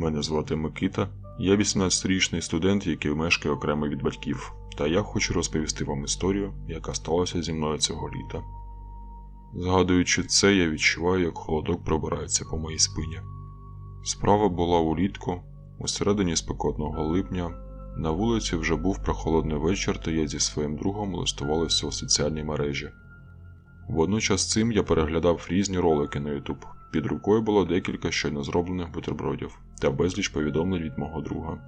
Мене звати Микита. Я 18-річний студент, який мешкає окремо від батьків. Та я хочу розповісти вам історію, яка сталася зі мною цього літа. Згадуючи це, я відчуваю, як холодок пробирається по моїй спині. Справа була улітку, у середині спекотного липня. На вулиці вже був прохолодний вечір, та я зі своїм другом листувалися у соціальній мережі. Водночас цим я переглядав різні ролики на YouTube. Під рукою було декілька щойно зроблених бутербродів та безліч повідомлень від мого друга.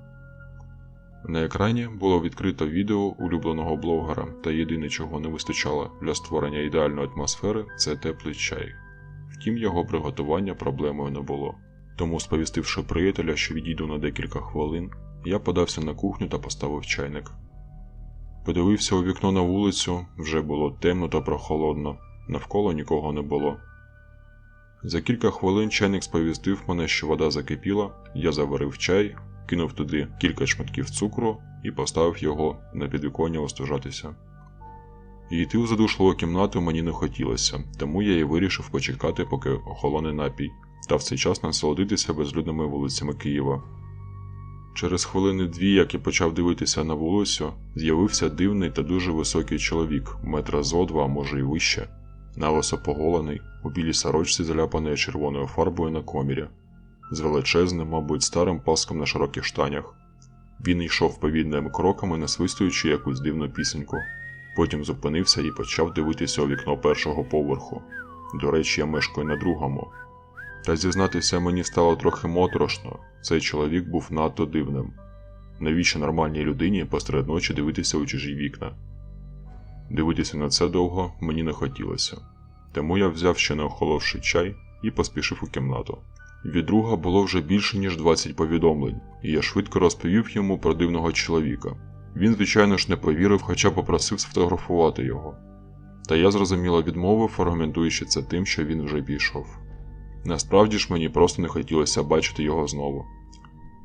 На екрані було відкрито відео улюбленого блогера, та єдине, чого не вистачало для створення ідеальної атмосфери, це теплий чай. Втім, його приготування проблемою не було. Тому, сповістивши приятеля, що відійду на декілька хвилин, я подався на кухню та поставив чайник. Подивився у вікно на вулицю, вже було темно та прохолодно, навколо нікого не було. За кілька хвилин чайник сповістив мене, що вода закипіла, я заварив чай, кинув туди кілька шматків цукру і поставив його на підвіконня остужатися. Йти у задушливу кімнату мені не хотілося, тому я і вирішив почекати, поки охолоне напій, та в цей час насолодитися безлюдними вулицями Києва. Через хвилини дві, як я почав дивитися на вулицю, з'явився дивний та дуже високий чоловік, метра зо два, може й вище, налисо поголений, у білій сорочці заляпаної червоною фарбою на комірі, з величезним, мабуть, старим паском на широких штанях. Він йшов повільними кроками, насвистуючи якусь дивну пісеньку. Потім зупинився і почав дивитися у вікно першого поверху. До речі, я мешкаю на другому. Та зізнатися мені стало трохи моторошно, цей чоловік був надто дивним. Навіщо нормальній людині посеред ночі дивитися у чужі вікна? Дивитися на це довго мені не хотілося, тому я взяв ще не охоловший чай і поспішив у кімнату. Від друга було вже більше ніж 20 повідомлень, і я швидко розповів йому про дивного чоловіка. Він, звичайно ж, не повірив, хоча попросив сфотографувати його. Та я зрозуміло відмовив, аргументуючи це тим, що він вже пішов. Насправді ж мені просто не хотілося бачити його знову.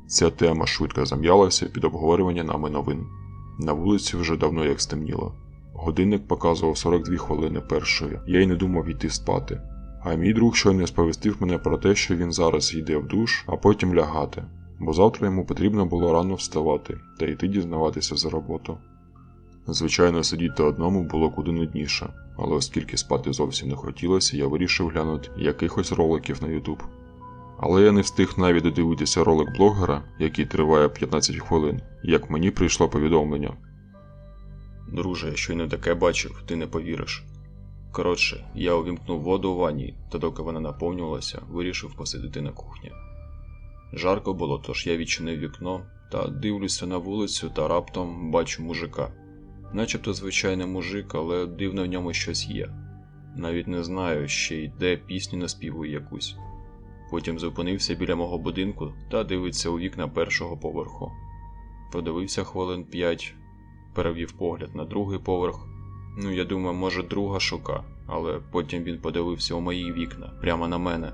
Ця тема швидко зам'ялася під обговорювання нами новин. На вулиці вже давно як стемніло. Годинник показував 42 хвилини першої, я й не думав йти спати. А мій друг щойно сповістив мене про те, що він зараз йде в душ, а потім лягати, бо завтра йому потрібно було рано вставати та йти дізнаватися за роботу. Звичайно, сидіти одному було куди нудніше, але оскільки спати зовсім не хотілося, я вирішив глянути якихось роликів на YouTube. Але я не встиг навіть додивитися ролик блогера, який триває 15 хвилин, як мені прийшло повідомлення. Друже, я щойно таке бачив, ти не повіриш. Коротше, я увімкнув воду у ванні, та доки вона наповнювалася, вирішив посидіти на кухні. Жарко було, тож я відчинив вікно та дивлюся на вулицю та раптом бачу мужика. Начебто звичайний мужик, але дивно в ньому щось є. Навіть не знаю, ще й де пісню наспівує якусь. Потім зупинився біля мого будинку та дивиться у вікна першого поверху. Подивився хвилин п'ять, перевів погляд на другий поверх. Ну, я думаю, може, друга шука, але потім він подивився у мої вікна, прямо на мене.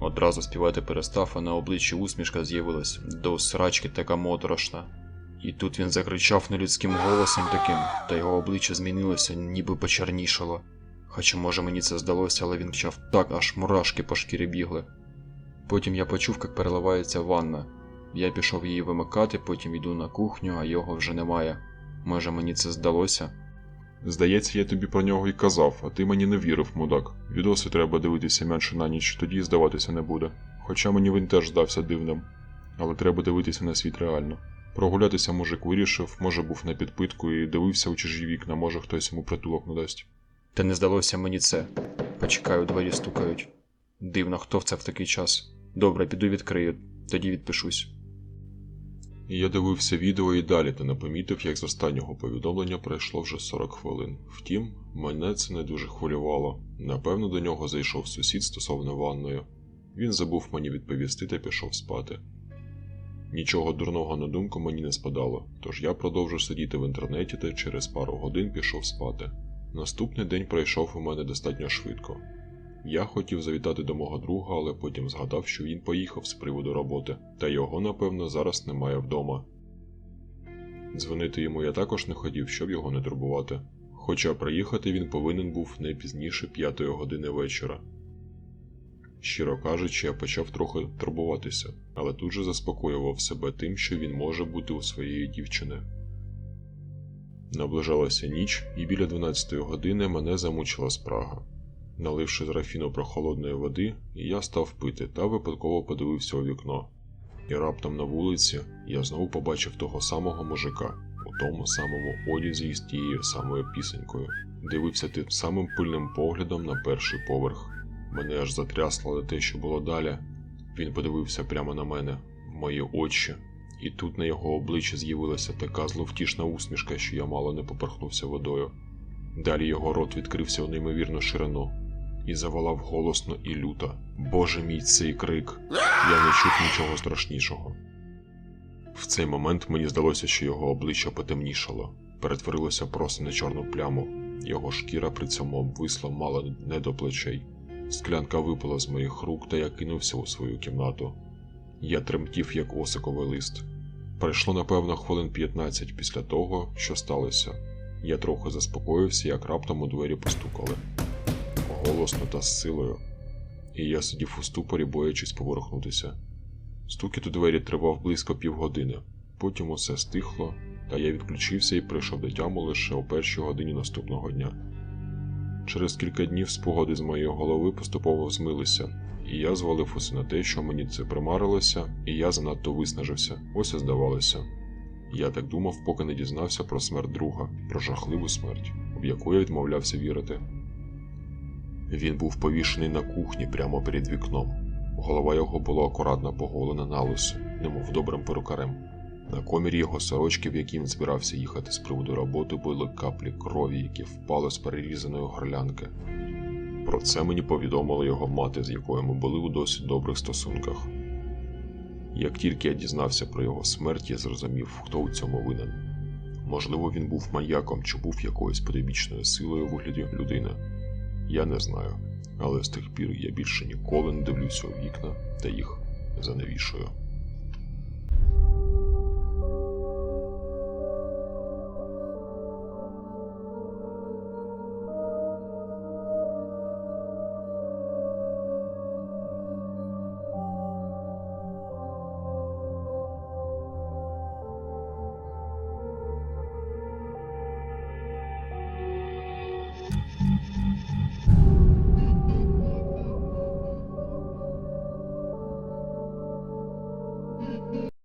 Одразу співати перестав, а на обличчі усмішка з'явилась до срачки така моторошна. І тут він закричав нелюдським голосом таким, та його обличчя змінилося, ніби почернішало. Хоча, може, мені це здалося, але він кричав так, аж мурашки по шкірі бігли. Потім я почув, як переливається ванна. Я пішов її вимикати, потім йду на кухню, а його вже немає. Може, мені це здалося? Здається, я тобі про нього і казав, а ти мені не вірив, мудак. Відоси треба дивитися менше на ніч, тоді здаватися не буде. Хоча мені він теж здався дивним. Але треба дивитися на світ реально. Прогулятися мужик вирішив, може був на підпитку і дивився у чужі вікна, може хтось йому притулок надасть. Та не здалося мені це. Почекаю, двері стукають. Дивно, хто в це в такий час. Добре, піду відкрию, тоді відпишусь. І я дивився відео і далі та не помітив, як з останнього повідомлення пройшло вже 40 хвилин. Втім, мене це не дуже хвилювало. Напевно, до нього зайшов сусід стосовно ванною. Він забув мені відповісти та пішов спати. Нічого дурного на думку мені не спадало, тож я продовжив сидіти в інтернеті та через пару годин пішов спати. Наступний день пройшов у мене достатньо швидко. Я хотів завітати до мого друга, але потім згадав, що він поїхав з приводу роботи, та його, напевно, зараз немає вдома. Дзвонити йому я також не хотів, щоб його не турбувати. Хоча приїхати він повинен був не пізніше п'ятої години вечора. Щиро кажучи, я почав трохи турбуватися, але тут же заспокоював себе тим, що він може бути у своєї дівчини. Наближалася ніч, і біля 12 години мене замучила спрага. Наливши з рафіну прохолодної води, я став пити та випадково подивився у вікно. І раптом на вулиці я знову побачив того самого мужика у тому самому одязі з тією самою пісенькою. Дивився тим самим пильним поглядом на перший поверх. Мене аж затрясло те, що було далі. Він подивився прямо на мене, в мої очі, і тут на його обличчі з'явилася така зловтішна усмішка, що я мало не поперхнувся водою. Далі його рот відкрився у неймовірну ширину і заволав голосно і люто. Боже мій цей крик! Я не чув нічого страшнішого. В цей момент мені здалося, що його обличчя потемнішало, перетворилося просто на чорну пляму. Його шкіра при цьому обвисла мало не до плечей. Склянка випала з моїх рук, та я кинувся у свою кімнату. Я тремтів, як осиковий лист. Пройшло, напевно, хвилин 15 після того, що сталося. Я трохи заспокоївся, як раптом у двері постукали. Голосно та з силою. І я сидів у ступорі, боячись поворухнутися. Стукіт у двері тривав близько півгодини. Потім усе стихло, та я відключився і прийшов до тяму лише о першій годині наступного дня. Через кілька днів спогади з моєї голови поступово змилися, і я звалив усе на те, що мені це примарилося, і я занадто виснажився, ось і здавалося. Я так думав, поки не дізнався про смерть друга, про жахливу смерть, в яку я відмовлявся вірити. Він був повішений на кухні прямо перед вікном. Голова його була акуратно поголена на лису, немов добрим перукарем. На комірі його сорочки, в якій він збирався їхати з приводу роботи, були каплі крові, які впали з перерізаної горлянки. Про це мені повідомила його мати, з якою ми були у досить добрих стосунках. Як тільки я дізнався про його смерть, я зрозумів, хто у цьому винен. Можливо, він був маньяком чи був якоюсь подобічною силою вигляді людини. Я не знаю, але з тих пір я більше ніколи не дивлюся у вікна та їх занавішую.